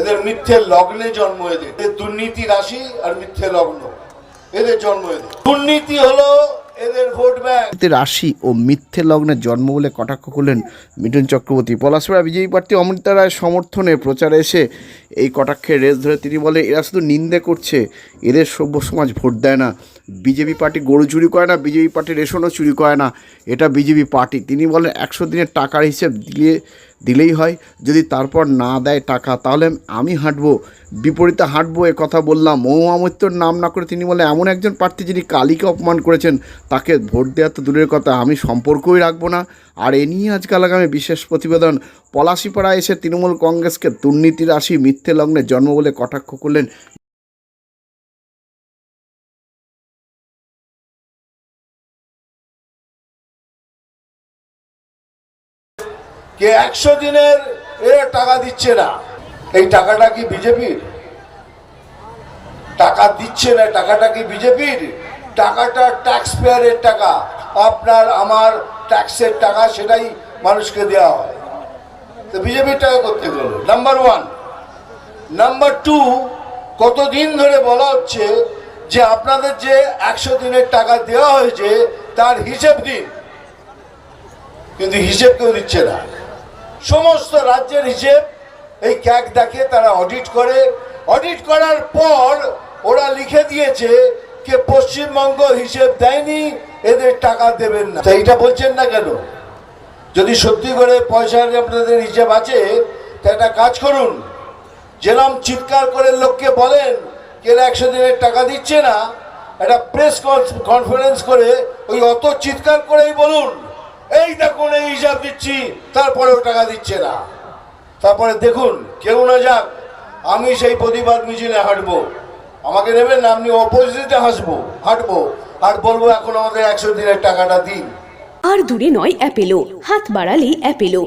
এদের মিথ্যে লগ্নে জন্ম এদের। এদের দুর্নীতি রাশি আর মিথ্যে লগ্ন। এদের জন্ম এদের। দুর্নীতি হলো ভোট ব্যাংক। রাশি ও মিথ্যে লগ্নের জন্ম বলে কটাক্ষ করলেন মিঠুন চক্রবর্তী। পলাশপাড়া বিজেপি প্রার্থী অমৃতা রায়ের সমর্থনে প্রচারে এসে এই কটাক্ষের রেস ধরে তিনি বলে এরা শুধু নিন্দে করছে, এদের সভ্য সমাজ ভোট দেয় না। বিজেপি পার্টি গরু চুরি করে না, বিজেপি পার্টি রেশনও চুরি করে না, এটা বিজেপি পার্টি। তিনি বলেন, একশো দিনের টাকার হিসেব দিয়ে দিলেই হয়, যদি তারপর না দেয় টাকা, তাহলে আমি হাঁটবো, বিপরীতে হাঁটবো, এ কথা বললাম। মৌমামত্যর নাম না করে তিনি বলে এমন একজন প্রার্থী যিনি কালীকে অপমান করেছেন, তাকে ভোট দেওয়া তো দূরের কথা, আমি সম্পর্কই রাখব না। আর এ নিয়ে আজকাল আগামী বিশেষ প্রতিবেদন পলাশিপাড়া এসে তৃণমূল কংগ্রেসকে দুর্নীতির রাশি মিথ্যে লগ্নে জন্ম বলে কটাক্ষ করলেন কে একশো দিনের এরা টাকা দিচ্ছে না? এই টাকাটা কি বিজেপির? টাকা দিচ্ছে না, টাকাটা কি বিজেপির? টাকাটা ট্যাক্স পেয়ারের টাকা। আপনার, আমার ট্যাক্সের টাকা সেটাই মানুষকে দেওয়া হয়। তো বিজেপির টাকা করতে গেল নাম্বার ওয়ান নাম্বার টু কতদিন ধরে বলা হচ্ছে যে আপনাদের যে একশো দিনের টাকা দেওয়া হয়েছে, তার হিসেব দিন। কিন্তু হিসেব কেউ দিচ্ছে না। সমস্ত রাজ্যের হিসেব এই ক্যাক দেখে তারা অডিট করে। অডিট করার পর ওরা লিখে দিয়েছে কে পশ্চিমবঙ্গ হিসেব দেয়নি, এদের টাকা দেবেন না। এইটা বলছেন না কেন? যদি সত্যি করে পয়সার আপনাদের হিসেব আছে, তা একটা কাজ করুন। যেরম চিৎকার করে লোককে বলেন, কে একশো দিনের টাকা দিচ্ছে না? একটা প্রেস কনফারেন্স করে ওই অত চিৎকার করেই বলুন। এই দেখুন, এই হিসাব দিচ্ছি, তারপরেও টাকা দিচ্ছে না। তারপরে দেখুন, কেউ না যাক, আমি সেই প্রতিবাদ মিছিলে হাঁটবো। আমাকে নেবেন না আপনি অপোজিটে হাসবো, হাঁটবো। আর বলব, এখন আমাদের একশো দিনের টাকাটা দিন। আর দূরে নয়, অ্যাপেলো। হাত বাড়ালেই Apollo.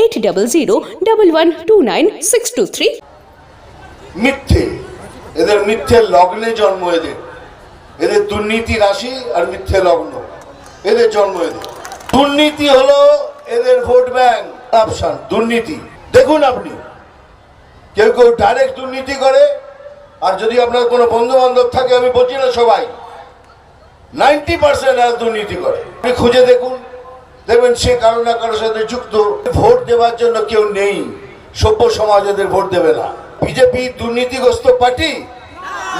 Eight double zero one two nine six two three মিথ্যে। এদের মিথ্যে লগ্নে জন্ম এদের। এদের দুর্নীতি রাশি আর মিথ্যে লগ্ন। এদের জন্ম এদের। দুর্নীতি হলো এদের ভোট ব্যাংক অপশন দুর্নীতি। দেখুন আপনি, কেউ কেউ ডাইরেক্ট দুর্নীতি করে, আর যদি আপনার কোনো বন্ধু বান্ধব থাকে, আমি বলছি না সবাই। নাইনটি পার্সেন্ট দুর্নীতি করে। আপনি খুঁজে দেখুন। দেখবেন সে কারও না কারোর সাথে যুক্ত, ভোট দেওয়ার জন্য কেউ নেই। সভ্য সমাজ এদের ভোট দেবে না। বিজেপি দুর্নীতিগ্রস্ত পার্টি?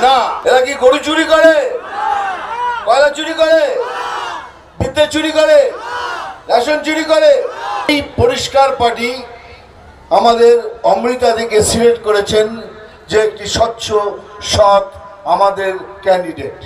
না। এরা কি গরু চুরি করে? কয়লা চুরি করে? বিদ্যুৎ চুরি করে? রেশন চুরি করে? এই পরিষ্কার পার্টি আমাদের অমৃতা দিকে সিলেক্ট করেছেন যে একটি স্বচ্ছ, সৎ আমাদের ক্যান্ডিডেট।